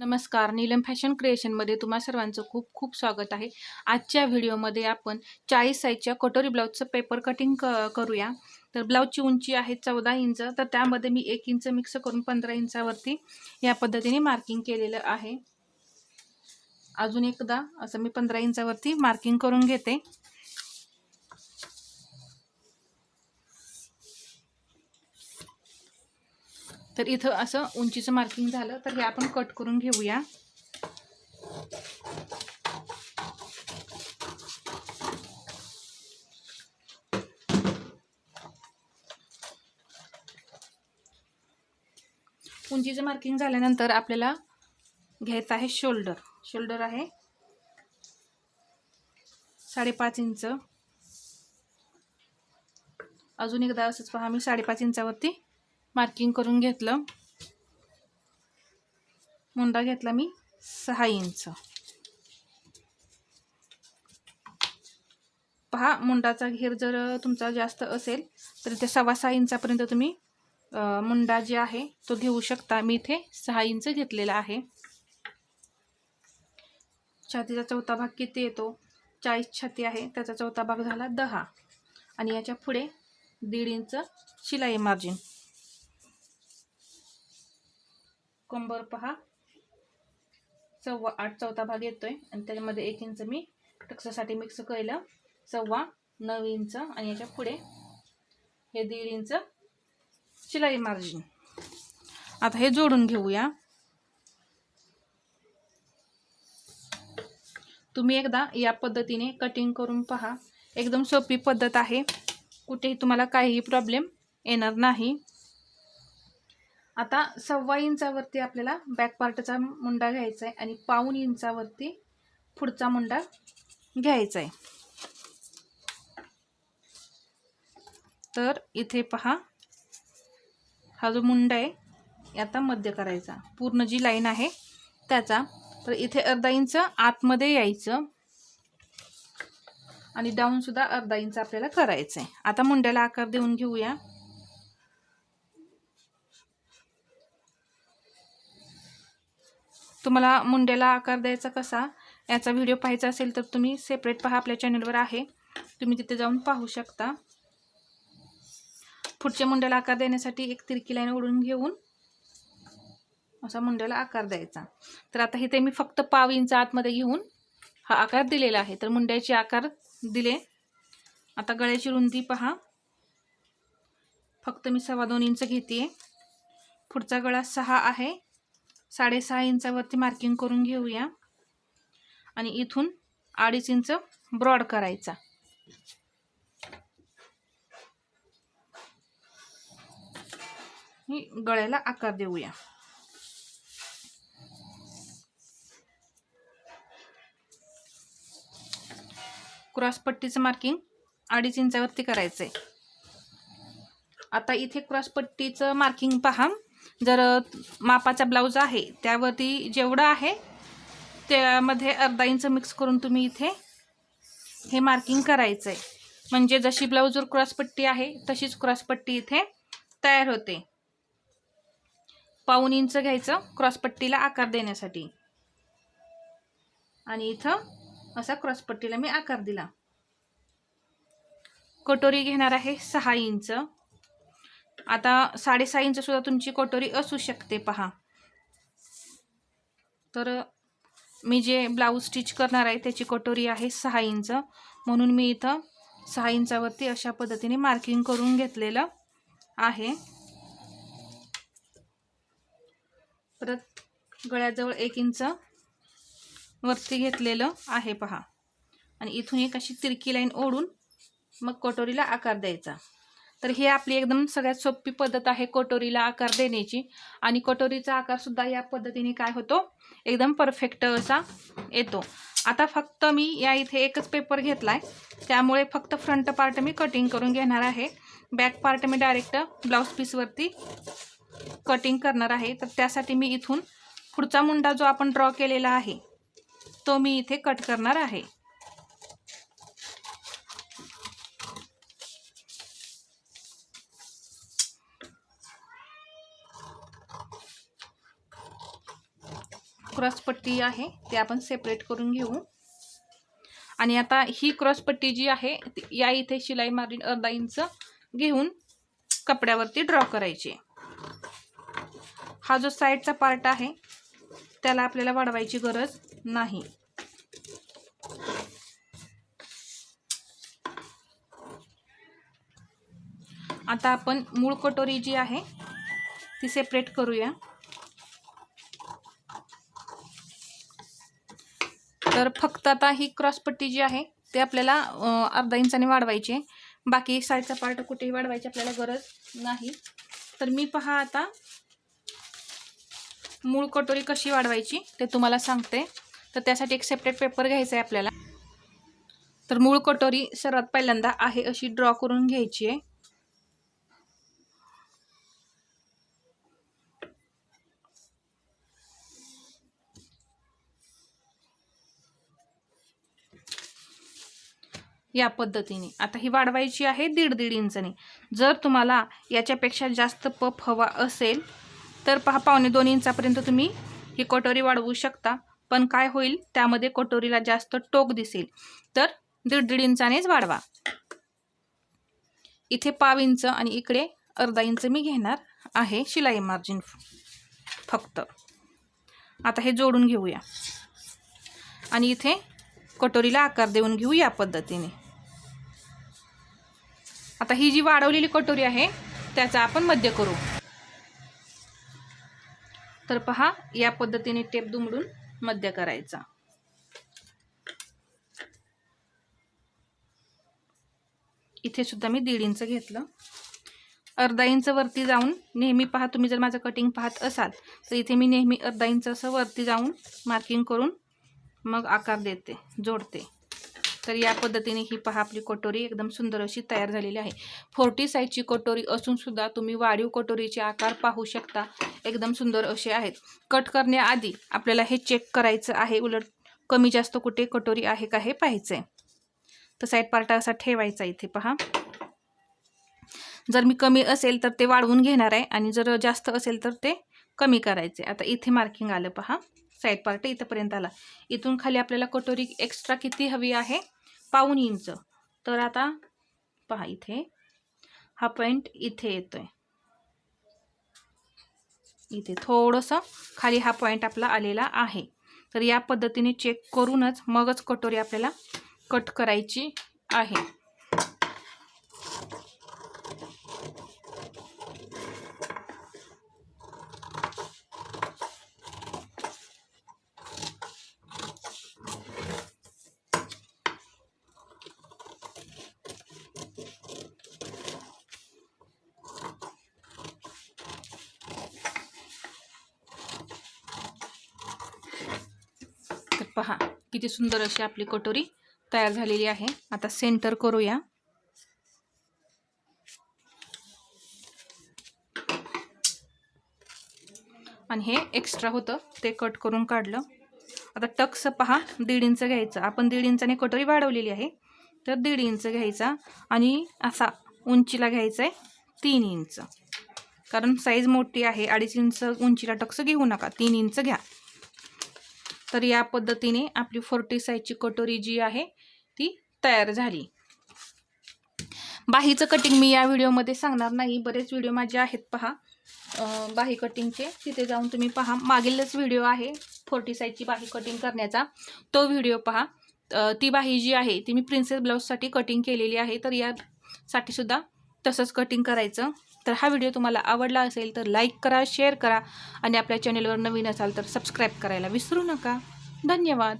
नमस्कार. नीलम फॅशन क्रिएशनमध्ये तुम्हा सर्वांचं खूप खूप स्वागत आहे. आजच्या व्हिडिओमध्ये आपण चाळीस साईजच्या कटोरी ब्लाऊजचं पेपर कटिंग क करूया. तर ब्लाऊजची उंची आहे चौदा इंच. तर त्यामध्ये मी एक इंच मिक्स करून पंधरा इंचावरती या पद्धतीने मार्किंग केलेलं आहे. अजून एकदा असं मी पंधरा इंचावरती मार्किंग करून घेते. तर इथं असं उंचीचं मार्किंग झालं तर हे आपण कट करून घेऊया. उंचीचं मार्किंग झाल्यानंतर आपल्याला घ्यायचं आहे शोल्डर शोल्डर आहे साडेपाच इंच. अजून एकदा असंच पहा मी साडेपाच इंचावरती मार्किंग करून घेतलं. मुंडा घेतला मी सहा इंच. पहा मुंडाचा घेर जर तुमचा जास्त असेल तर ते सव्वा सहा इंचापर्यंत तुम्ही मुंडा जे आहे तो घेऊ शकता. मी इथे सहा इंच घेतलेला आहे. छातीचा चौथा भाग किती येतो? चाळीस छाती आहे. त्याचा चौथा भाग झाला दहा. आणि याच्यापुढे दीड इंच शिलाई मार्जिन कंबर पहा. सव्वा आठ चौथा भाग येतोय. आणि त्याच्यामध्ये एक इंच मी टक्सासाठी मिक्स केलं. सव्वा नऊ इंच आणि याच्यापुढे हे दीड इंच शिलाई मार्जिन आता हे जोडून घेऊया. तुम्ही एकदा या पद्धतीने कटिंग करून पहा. एकदम सोपी पद्धत आहे. कुठेही तुम्हाला काहीही प्रॉब्लेम येणार नाही. आता सव्वा इंचावरती आपल्याला बॅक पार्टचा मुंडा घ्यायचा आहे आणि पाऊन इंचावरती पुढचा मुंडा घ्यायचा आहे तर इथे पहा हा जो मुंडा आहे आता मध्य करायचा. पूर्ण जी लाईन आहे त्याचा. तर इथे अर्धा इंच आतमध्ये यायचं. आणि डाऊनसुद्धा अर्धा इंच आपल्याला करायचं आहे आता मुंड्याला आकार देऊन घेऊया. तुम्हाला मुंड्याला आकार द्यायचा कसा? याचा व्हिडिओ पाहायचा असेल तर तुम्ही सेपरेट पहा आपल्या चॅनलवर आहे. तुम्ही तिथे जाऊन पाहू शकता. पुढच्या मुंड्याला आकार देण्यासाठी एक तिरकी लाईन ओढून घेऊन असा मुंड्याला आकार द्यायचा. तर आता इथे मी फक्त पाव इंच आतमध्ये घेऊन हा आकार दिलेला आहे. तर मुंड्याचे आकार दिले. आता गळ्याची रुंदी पहा. फक्त मी सव्वा दोन इंच घेते पुढचा गळा सहा आहे. साडेसहा इंचावरती मार्किंग करून घेऊया. आणि इथून अडीच इंच ब्रॉड करायचा. गळ्याला आकार देऊया. क्रॉसपट्टीचं मार्किंग अडीच इंचावरती करायचं आहे आता इथे क्रॉसपट्टीचं मार्किंग पहा. जर मापाचा ब्लाऊज आहे त्यावरती जेवढं आहे त्यामध्ये अर्धा इंच मिक्स करून तुम्ही इथे हे मार्किंग करायचं आहे म्हणजे जशी ब्लाऊजवर क्रॉसपट्टी आहे तशीच क्रॉसपट्टी इथे तयार होते. पाऊन इंच घ्यायचं क्रॉसपट्टीला आकार देण्यासाठी. आणि इथं असा क्रॉसपट्टीला मी आकार दिला. कटोरी घेणार आहे सहा इंच. आता साडेसहा इंच सुद्धा तुमची कटोरी असू शकते पहा. तर मी जे ब्लाऊज स्टिच करणार आहे त्याची कटोरी आहे सहा इंच. म्हणून मी इथं सहा इंचावरती अशा पद्धतीने मार्किंग करून घेतलेलं आहे. परत गळ्याजवळ एक इंच वरती घेतलेलं आहे पहा. आणि इथून एक अशी तिरकी लाईन ओढून मग कटोरीला आकार द्यायचा. तर ही आपली एकदम सगळ्यात सोपी पद्धत आहे कटोरीला आकार देण्याची. आणि कटोरीचा आकारसुद्धा या पद्धतीने काय होतो? एकदम परफेक्ट असा येतो. आता फक्त मी या इथे एकच पेपर घेतला आहे त्यामुळे फक्त फ्रंट पार्ट मी कटिंग करून घेणार आहे. बॅक पार्ट मी डायरेक्ट ब्लाऊज पीसवरती कटिंग करणार आहे. तर त्यासाठी मी इथून पुढचा मुंडा जो आपण ड्रॉ केलेला आहे तो मी इथे कट करणार आहे. क्रॉसपट्टी आहे ते आपण सेपरेट करून घेऊ. आणि आता ही क्रॉसपट्टी जी आहे ती या इथे शिलाई मार्जिन अर्धा इंच घेऊन कपड्यावरती ड्रॉ करायची. हा जो साईडचा पार्ट आहे त्याला आपल्याला वाढवायची गरज नाही. आता आपण मूळ कटोरी जी आहे ती सेपरेट करूया. तर फक्त आता ही क्रॉसपट्टी जी आहे ते आपल्याला अर्धा इंचाने वाढवायची आहे. बाकी साईडचा पार्ट कुठेही वाढवायची आपल्याला गरज नाही. तर मी पहा आता मूळ कटोरी कशी वाढवायची ते तुम्हाला सांगते. तर त्यासाठी एक सेपरेट पेपर घ्यायचा आहे आपल्याला. तर मूळ कटोरी सर्वात पहिल्यांदा आहे अशी ड्रॉ करून घ्यायची आहे. या पद्धतीने. आता ही वाढवायची आहे दीड दीड इंचने. जर तुम्हाला याच्यापेक्षा जास्त पफ हवा असेल तर पहा पावणे दोन इंचापर्यंत तुम्ही ही कटोरी वाढवू शकता. पण काय होईल त्यामध्ये कटोरीला जास्त टोक दिसेल. तर दीड दीड इंचानेच वाढवा. इथे पाव इंच आणि इकडे अर्धा इंच मी घेणार आहे शिलाई मार्जिन फक्त. आता हे जोडून घेऊया. आणि इथे कटोरीला आकार देऊन घेऊ या पद्धतीने. आता ही जी वाढवलेली कटोरी आहे त्याचा आपण मध्य करू. तर पहा या पद्धतीने टेप दुमडून मध्य करायचा. इथे सुद्धा मी दीड इंच घेतलं. अर्धा इंच वरती जाऊन नेहमी पहा तुम्ही जर माझं कटिंग पाहत असाल तर इथे मी नेहमी अर्धा इंच असं वरती जाऊन मार्किंग करून मग आकार देते जोडते. तर या पद्धतीने ही पहा आपली कटोरी एकदम सुंदर अशी तयार झालेली आहे. फोर्टी साईजची कटोरी असून सुद्धा तुम्ही वाढीव कटोरीचे आकार पाहू शकता. एकदम सुंदर असे आहेत. कट करण्याआधी आपल्याला हे चेक करायचं आहे. उलट कमी जास्त कुठे कटोरी आहे का हे पाहायचं आहे तर साईड पार्ट असा ठेवायचा इथे पहा. जर मी कमी असेल तर ते वाढवून घेणार आहे आणि जर जास्त असेल तर ते कमी करायचे आता इथे मार्किंग आलं पहा. साईड पार्ट इथंपर्यंत आला. इथून खाली आपल्याला कटोरी एक्स्ट्रा किती हवी आहे? पाऊन इंच. तर आता पहा इथे. हा पॉईंट इथे येतोय. इथे थोडंसं खाली हा पॉईंट आपला आलेला आहे. तर या पद्धतीने चेक करूनच मगच कटोरी आपल्याला कट करायची आहे. पहा किती सुंदर अशी आपली कटोरी तयार झालेली आहे. आता सेंटर करूया. आणि हे एक्स्ट्रा होतं ते कट करून काढलं. आता टक्स पहा दीड इंच घ्यायचं. आपण दीड इंचाने कटोरी वाढवलेली आहे. तर दीड इंच घ्यायचा आणि असा उंचीला घ्यायचा आहे तीन इंच. कारण साईज मोठी आहे अडीच इंच उंचीला टक्स घेऊ नका. तीन इंच घ्या. तर या पद्धतीने आपली फोर्टी साईजची कटोरी जी आहे ती तयार झाली. बाहीचं कटिंग मी या व्हिडिओमध्ये सांगणार नाही. बरेच व्हिडिओ माझे आहेत पहा. बाही कटिंगचे तिथे जाऊन तुम्ही पहा. मागीलच व्हिडिओ आहे फोर्टी साईजची बाही कटिंग करण्याचा. तो व्हिडिओ पहा. ती बाही जी आहे ती मी प्रिन्सेस ब्लाऊजसाठी कटिंग केलेली आहे. तर यासाठी सुद्धा तसंच कटिंग करायचं. तर हा व्हिडिओ तुम्हाला आवडला असेल तर लाईक करा शेअर करा आणि आपल्या चॅनेलवर नवीन असाल तर सबस्क्राईब करायला विसरू नका. धन्यवाद.